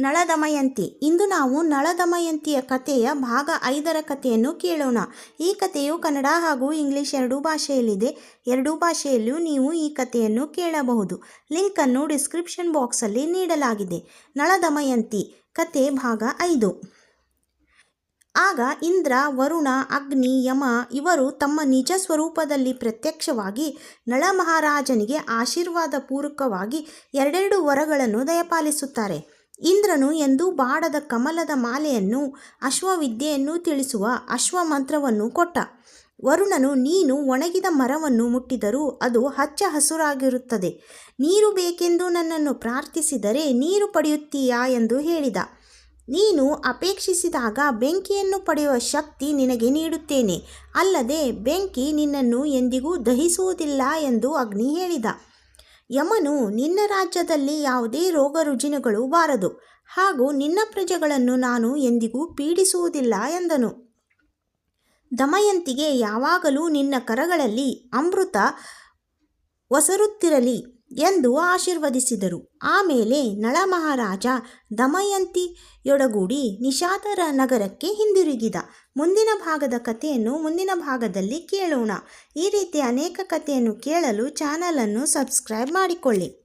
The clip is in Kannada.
ನಳದಮಯಂತಿ. ಇಂದು ನಾವು ನಳದಮಯಂತಿಯ ಕಥೆಯ ಭಾಗ ಐದರ ಕಥೆಯನ್ನು ಕೇಳೋಣ. ಈ ಕಥೆಯು ಕನ್ನಡ ಹಾಗೂ ಇಂಗ್ಲಿಷ್ ಎರಡೂ ಭಾಷೆಯಲ್ಲಿದೆ. ಎರಡೂ ಭಾಷೆಯಲ್ಲೂ ನೀವು ಈ ಕಥೆಯನ್ನು ಕೇಳಬಹುದು. ಲಿಂಕನ್ನು ಡಿಸ್ಕ್ರಿಪ್ಷನ್ ಬಾಕ್ಸಲ್ಲಿ ನೀಡಲಾಗಿದೆ. ನಳದಮಯಂತಿ ಕಥೆ ಭಾಗ ಐದು. ಆಗ ಇಂದ್ರ, ವರುಣ, ಅಗ್ನಿ, ಯಮ ಇವರು ತಮ್ಮ ನಿಜ ಸ್ವರೂಪದಲ್ಲಿ ಪ್ರತ್ಯಕ್ಷವಾಗಿ ನಳ ಮಹಾರಾಜನಿಗೆ ಆಶೀರ್ವಾದ ಪೂರ್ವಕವಾಗಿ ಎರಡೆರಡು ವರಗಳನ್ನು ದಯಪಾಲಿಸುತ್ತಾರೆ. ಇಂದ್ರನು ಎಂದು ಬಾಡದ ಕಮಲದ ಮಾಲೆಯನ್ನು, ಅಶ್ವವಿದ್ಯೆಯನ್ನು ತಿಳಿಸುವ ಅಶ್ವಮಂತ್ರವನ್ನು ಕೊಟ್ಟ. ವರುಣನು, ನೀನು ಒಣಗಿದ ಮರವನ್ನು ಮುಟ್ಟಿದರೂ ಅದು ಹಚ್ಚ ಹಸುರಾಗಿರುತ್ತದೆ. ನೀರು ಬೇಕೆಂದು ನನ್ನನ್ನು ಪ್ರಾರ್ಥಿಸಿದರೆ ನೀರು ಪಡೆಯುತ್ತೀಯಾ ಎಂದು ಹೇಳಿದ. ನೀನು ಅಪೇಕ್ಷಿಸಿದಾಗ ಬೆಂಕಿಯನ್ನು ಪಡೆಯುವ ಶಕ್ತಿ ನಿನಗೆ ನೀಡುತ್ತೇನೆ. ಅಲ್ಲದೆ ಬೆಂಕಿ ನಿನ್ನನ್ನು ಎಂದಿಗೂ ದಹಿಸುವುದಿಲ್ಲ ಎಂದು ಅಗ್ನಿ ಹೇಳಿದ. ಯಮನು ನಿನ್ನ ರಾಜ್ಯದಲ್ಲಿ ಯಾವುದೇ ರೋಗ ರುಜಿನಗಳು ಬಾರದು, ಹಾಗೂ ನಿನ್ನ ಪ್ರಜೆಗಳನ್ನು ನಾನು ಎಂದಿಗೂ ಪೀಡಿಸುವುದಿಲ್ಲ ಎಂದನು. ದಮಯಂತಿಗೆ ಯಾವಾಗಲೂ ನಿನ್ನ ಕರಗಳಲ್ಲಿ ಅಮೃತ ಒಸರುತ್ತಿರಲಿ. ಎಂದು ಆಶೀರ್ವದಿಸಿದರು. ಆಮೇಲೆ ನಳ ಮಹಾರಾಜ ದಮಯಂತಿಯೊಡಗೂಡಿ ನಿಷಾದರ ನಗರಕ್ಕೆ ಹಿಂದಿರುಗಿದ. ಮುಂದಿನ ಭಾಗದ ಕಥೆಯನ್ನು ಮುಂದಿನ ಭಾಗದಲ್ಲಿ ಕೇಳೋಣ. ಈ ರೀತಿ ಅನೇಕ ಕಥೆಯನ್ನು ಕೇಳಲು ಚಾನಲನ್ನು ಸಬ್ಸ್ಕ್ರೈಬ್ ಮಾಡಿಕೊಳ್ಳಿ.